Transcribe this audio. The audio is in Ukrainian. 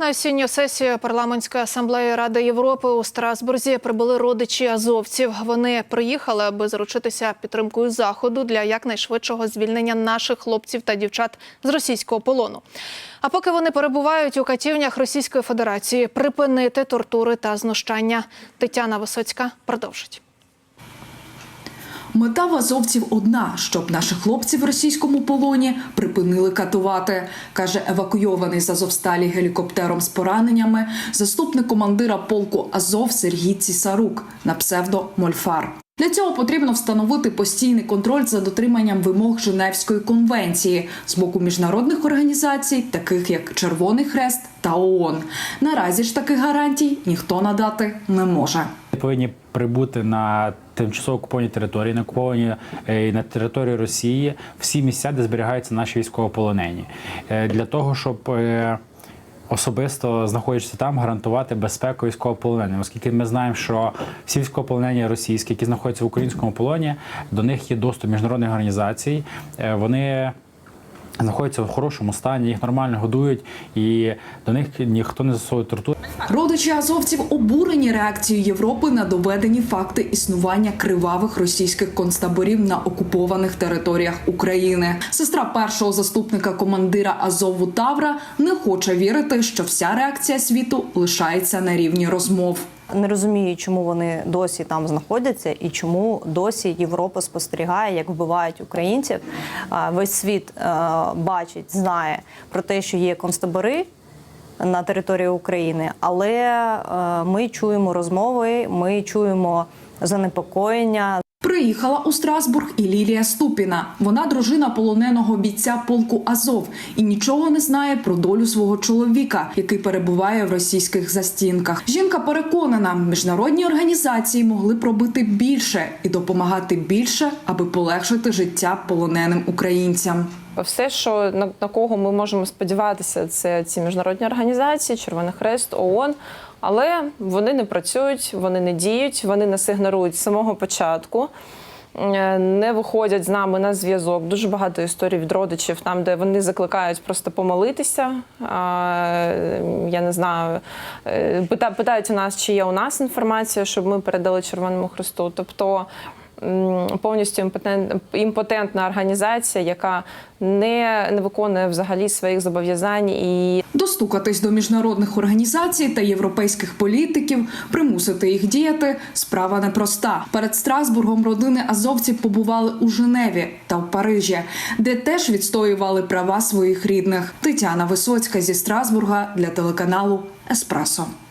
На осінню сесію парламентської асамблеї Ради Європи у Страсбурзі прибули родичі азовців. Вони приїхали, аби заручитися підтримкою заходу для якнайшвидшого звільнення наших хлопців та дівчат з російського полону. А поки вони перебувають у катівнях Російської Федерації, припинити тортури та знущання. Тетяна Висоцька продовжить. Мета в азовців одна, щоб наших хлопців в російському полоні припинили катувати, каже евакуйований з Азовсталі гелікоптером з пораненнями заступник командира полку Азов Сергій Цісарук на псевдо Мольфар. Для цього потрібно встановити постійний контроль за дотриманням вимог Женевської конвенції з боку міжнародних організацій, таких як Червоний Хрест та ООН. Наразі ж таких гарантій ніхто надати не може. повинні прибути на тимчасово окуповані території, на окуповані е, на території Росії, всі місця, де зберігаються наші військовополонені, Е, для того, щоб е, особисто знаходячись там, гарантувати безпеку військовополоненим, оскільки ми знаємо, що всі військовополонені російські, які знаходяться в українському полоні, до них є доступ міжнародних організацій. Вони знаходяться в хорошому стані, їх нормально годують, і до них ніхто не застосовує тортур. Родичі азовців обурені реакцією Європи на доведені факти існування кривавих російських концтаборів на окупованих територіях України. Сестра першого заступника командира Азову Тавра не хоче вірити, що вся реакція світу лишається на рівні розмов. Не розумію, чому вони досі там знаходяться і чому досі Європа спостерігає, як вбивають українців. Весь світ е, бачить, знає про те, що є концтабори на території України, але е, ми чуємо розмови, ми чуємо занепокоєння. Приїхала у Страсбург і Лілія Ступіна. Вона дружина полоненого бійця полку Азов і нічого не знає про долю свого чоловіка, який перебуває в російських застінках. Жінка переконана, міжнародні організації могли б робити більше і допомагати більше, аби полегшити життя полоненим українцям. Все, що на, кого ми можемо сподіватися, це ці міжнародні організації, Червоний Хрест, ООН. Але вони не працюють, вони не діють, вони нас ігнорують з самого початку. е, Не виходять з нами на зв'язок. Дуже багато історій від родичів, там, де вони закликають просто помолитися. Я не знаю, е, питають у нас, чи є у нас інформація, щоб ми передали Червоному Христу. Тобто повністю імпотент, імпотентна організація, яка не, не виконує взагалі своїх зобов'язань і Достукатись до міжнародних організацій та європейських політиків, примусити їх діяти справа непроста. Перед Страсбургом родини азовців побували у Женеві та в Парижі, де теж відстоювали права своїх рідних. Тетяна Висоцька зі Страсбурга для телеканалу Еспресо.